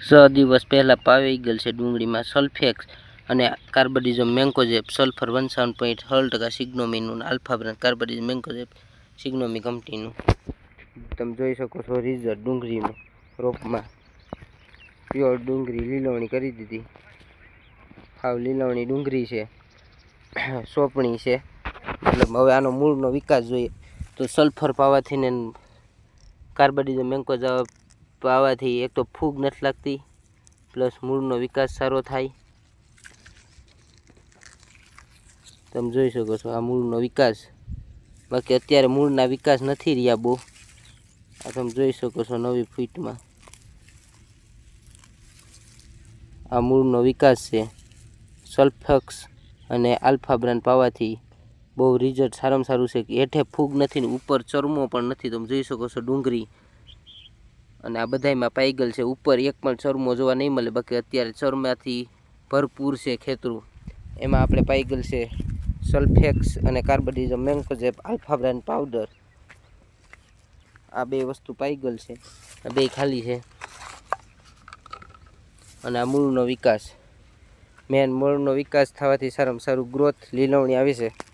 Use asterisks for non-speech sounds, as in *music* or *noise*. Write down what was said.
છ દિવસ પહેલાં પાવી ગયેલ છે ડુંગળીમાં સલ્ફેક્સ અને carbendazim mancozeb sulphur one seven point સોળ ટકા સિગ્નોમીનું આલ્ફાબ્રન કાર્બોડિઝમ મેન્કોજેપ સિગ્નોમી કંપનીનું તમે જોઈ શકો છો રિઝલ્ટ ડુંગળીનું રોપમાં. પ્યોર ડુંગળી લીલવણી કરી દીધી. હાવ લીલવણી ડુંગળી છે. *coughs* સોંપણી છે. મતલબ હવે આનો મૂળનો વિકાસ જોઈએ. તો સલ્ફર પાવાથી ને કાર્બોડિઝમ મેન્કોજ પાવાથી એક તો ફૂગ નથી લાગતી, પ્લસ મૂળનો વિકાસ સારો થાય. તમે જોઈ શકો છો આ મૂળનો વિકાસ. બાકી અત્યારે મૂળના વિકાસ નથી રહ્યા બહુ. આ તમે જોઈ શકો છો નવી ફીટમાં. આ મૂળનો વિકાસ છે. સલ્ફક્સ અને આલ્ફા બ્રાન્ડ પાવાથી બહુ રિઝલ્ટ સારામાં સારું છે કે હેઠે ફૂગ નથી ને ઉપર ચરમો પણ નથી. તમે જોઈ શકો છો ડુંગળી અને આ બધાયમાં પાઇગલ છે. ઉપર એક પણ ચરમો જોવા નહીં મળે. બાકી અત્યારે ચરમાથી ભરપૂર છે ખેતરું. એમાં આપણે પાઇગલ છે સલ્ફેક્સ અને carbendazim mancozeb alpha brand powder. આ બે વસ્તુ પાઇગલ છે. આ બે ખાલી છે. અને આ મૂળનો વિકાસ. મેન મૂળનો વિકાસ થવાથી સારામાં સારું ગ્રોથ લીલવણી આવી છે.